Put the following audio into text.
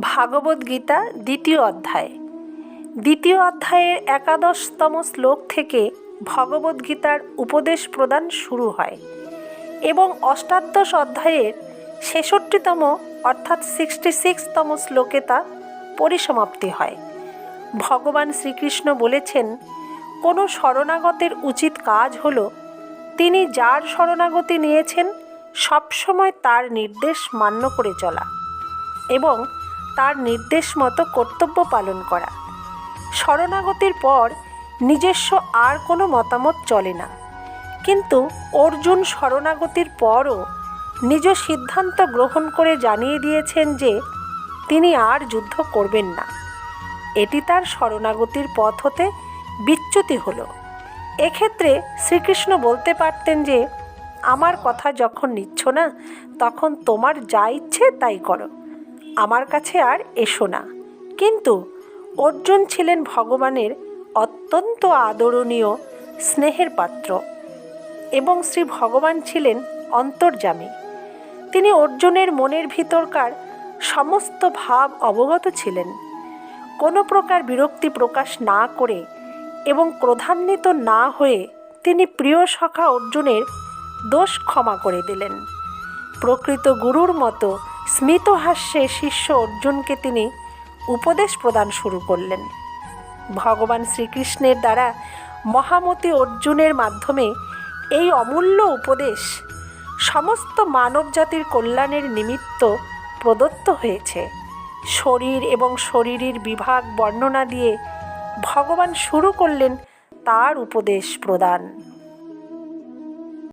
ভাগবত গীতা দ্বিতীয় অধ্যায়। দ্বিতীয় অধ্যায়ের একাদশতম শ্লোক থেকে ভগবত গীতার উপদেশ প্রদান শুরু হয় এবং অষ্টাদশ অধ্যায়ের ছেষট্টিতম অর্থাৎ সিক্সটি সিক্সতম শ্লোকে তা পরিসমাপ্তি হয়। ভগবান শ্রীকৃষ্ণ বলেছেন, কোনো শরণাগতের উচিত কাজ হল, তিনি যার শরণাগতি নিয়েছেন সবসময় তার নির্দেশ মান্য করে চলা এবং তার নির্দেশ মতো কর্তব্য পালন করা। শরণাগতির পর নিজস্ব আর কোনো মতামত চলে না। কিন্তু অর্জুন শরণাগতির পরও নিজ সিদ্ধান্ত গ্রহণ করে জানিয়ে দিয়েছেন যে তিনি আর যুদ্ধ করবেন না। এটি তার শরণাগতির পথ হতে বিচ্যুতি হলো। এক্ষেত্রে শ্রীকৃষ্ণ বলতে পারতেন যে, আমার কথা যখন নিচ্ছ না, তখন তোমার যা ইচ্ছে তাই করো। আমার কাছে আর এসো না। কিন্তু অর্জুন ছিলেন ভগবানের অত্যন্ত আদরণীয় স্নেহের পাত্র এবং শ্রী ভগবান ছিলেন অন্তর্যামী। তিনি অর্জুনের মনের ভিতরকার সমস্ত ভাব অবগত ছিলেন। কোনো প্রকার বিরক্তি প্রকাশ না করে এবং ক্রোধান্বিত না হয়ে তিনি প্রিয় সখা অর্জুনের দোষ ক্ষমা করে দিলেন। প্রকৃত গুরুর মতো স্মিতহাস্যে শিষ্য অর্জুনকে তিনি উপদেশ প্রদান শুরু করলেন। ভগবান শ্রীকৃষ্ণের দ্বারা মহামতি অর্জুনের মাধ্যমে এই অমূল্য উপদেশ সমস্ত মানবজাতির কল্যাণের নিমিত্ত প্রদত্ত হয়েছে। শরীর এবং শরীরের বিভাগ বর্ণনা দিয়ে ভগবান শুরু করলেন তার উপদেশ প্রদান।